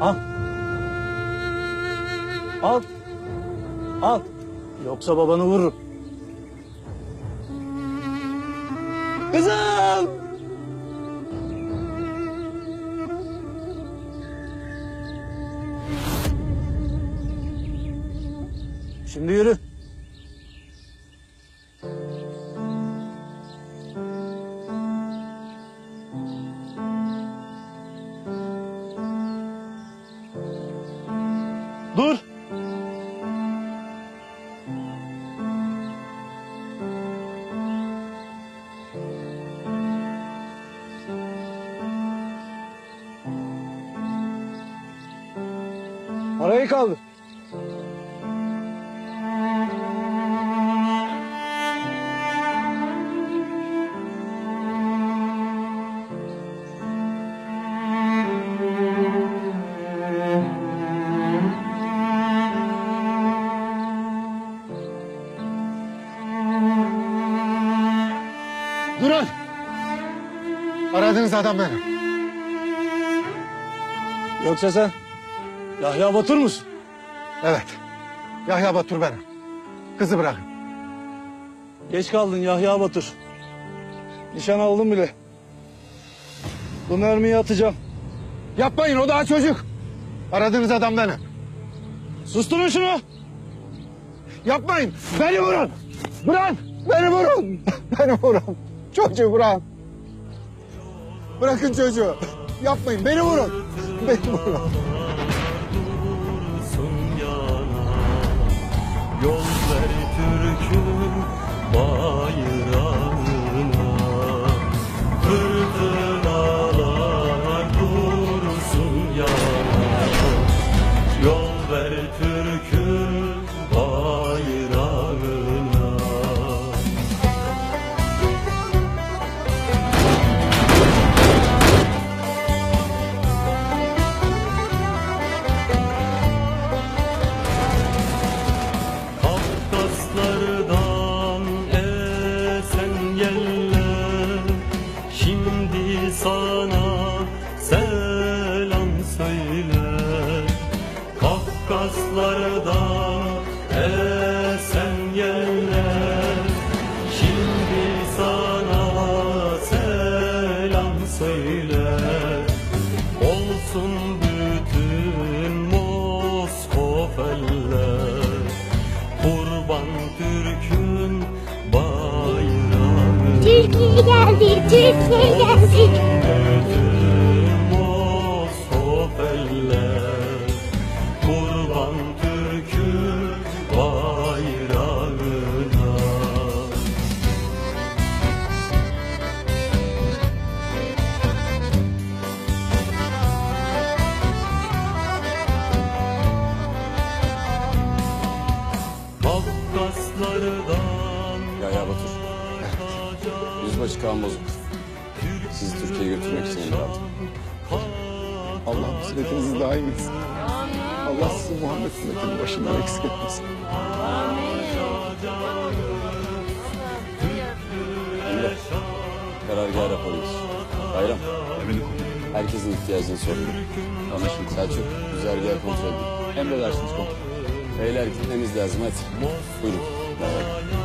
Al. Al. Al. Yoksa babanı vururum. Kızım! Şimdi yürü. Dur. Parayı kaldır. Durun! Aradığınız adam benim. Yoksa sen Yahya Batur musun? Evet. Yahya Batur benim. Kızı bırakın. Geç kaldın Yahya Batur. Nişan aldım bile. Bu mermiyi atacağım. Yapmayın o daha çocuk. Aradığınız adam benim. Susturun şunu. Yapmayın. Beni vurun. Bırak. Beni vurun. Beni vurun. Çocuğu bırak. Bırakın çocuğu. Yapmayın. Beni vurun. Beni vurun. Yol ver Türk'ün bayrağına Fırtınalar sana selam söyler Kafkaslardan esen yeller Şimdi sana selam söyler Olsun bütün Moskofeller. Kurban Türk'ün bayrağı Türkiye geldi, Türkiye geldi. Kafkaslardan Yahya Batur. Yüzbaşı Kaan Bozuk. Sizi Türkiye'ye götürmek için emir aldım. Allah hizmetinizi daim etsin. Allah sizi Muhammed ümmetinin başından eksik etmesin. Emre. Karargaha raporu geç. Bayram. Herkesin ihtiyacını sor. Anlaşıldı. Selçuk. Güzergahı kontrol edin. Emredersiniz komutanım. Beyler gitmemiz lazım hadi. Buyurun. Lord.